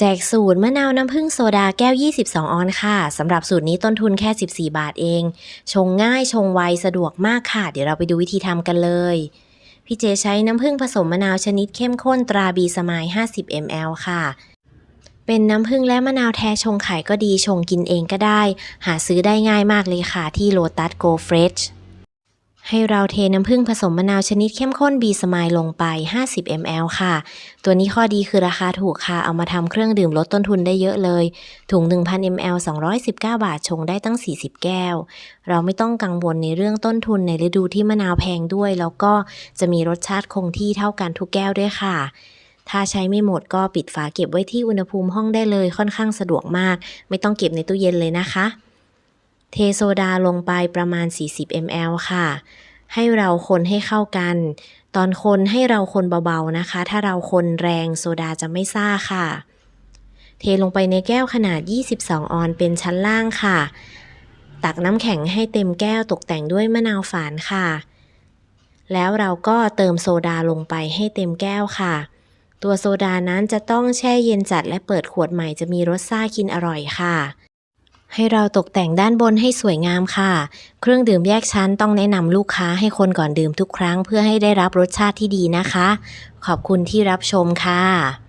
แจกสูตรมะนาวน้ำผึ้งโซดาแก้ว 22 ออนค่ะสำหรับสูตรนี้ต้นทุนแค่ 14 บาทเอง ชงง่ายชงไวสะดวกมากค่ะ เดี๋ยวเราไปดูวิธีทำกันเลย พี่เจใช้น้ำผึ้งผสมมะนาวชนิดเข้มข้นตราบีสมาย 50 ml ค่ะ เป็นน้ำผึ้งและมะนาวแท้ชงขายก็ดีชงกินเองก็ได้ หาซื้อได้ง่ายมากเลยค่ะที่โลตัสโกเฟรช ให้เราเทน้ำผึ้งผสมมะนาวชนิดเข้มข้นบีสมายลงไป 50 ml ค่ะ ตัวนี้ข้อดีคือราคาถูกค่ะ เอามาทำเครื่องดื่มลดต้นทุนได้เยอะเลย ถุง 1,000 ml 219 บาทชงได้ตั้ง 40 แก้ว เราไม่ต้องกังวลในเรื่องต้นทุนในฤดูที่มะนาวแพงด้วย แล้วก็จะมีรสชาติคงที่เท่ากันทุกแก้วด้วยค่ะ ถ้าใช้ไม่หมดก็ปิดฝาเก็บไว้ที่อุณหภูมิห้องได้เลยค่อนข้างสะดวกมาก ไม่ต้องเก็บในตู้เย็นเลยนะคะ เทโซดาลงไปประมาณ 40 ml ค่ะ ให้เราคนให้เข้ากัน ตอนคนให้เราคนเบาๆนะคะ ถ้าเราคนแรงโซดาจะไม่ซ่าค่ะ เทลงไปในแก้วขนาด 22 ออนเป็นชั้นล่างค่ะ ตักน้ำแข็งให้เต็มแก้วตกแต่งด้วยมะนาวฝานค่ะ แล้วเราก็เติมโซดาลงไปให้เต็มแก้วค่ะ ตัวโซดานั้นจะต้องแช่เย็นจัดและเปิดขวดใหม่จะมีรสซ่ากินอร่อยค่ะ ให้เราตกแต่งด้านบนให้สวยงามค่ะ เครื่องดื่มแยกชั้นต้องแนะนำลูกค้าให้คนก่อนดื่มทุกครั้งเพื่อให้ได้รับรสชาติที่ดีนะคะ ขอบคุณที่รับชมค่ะ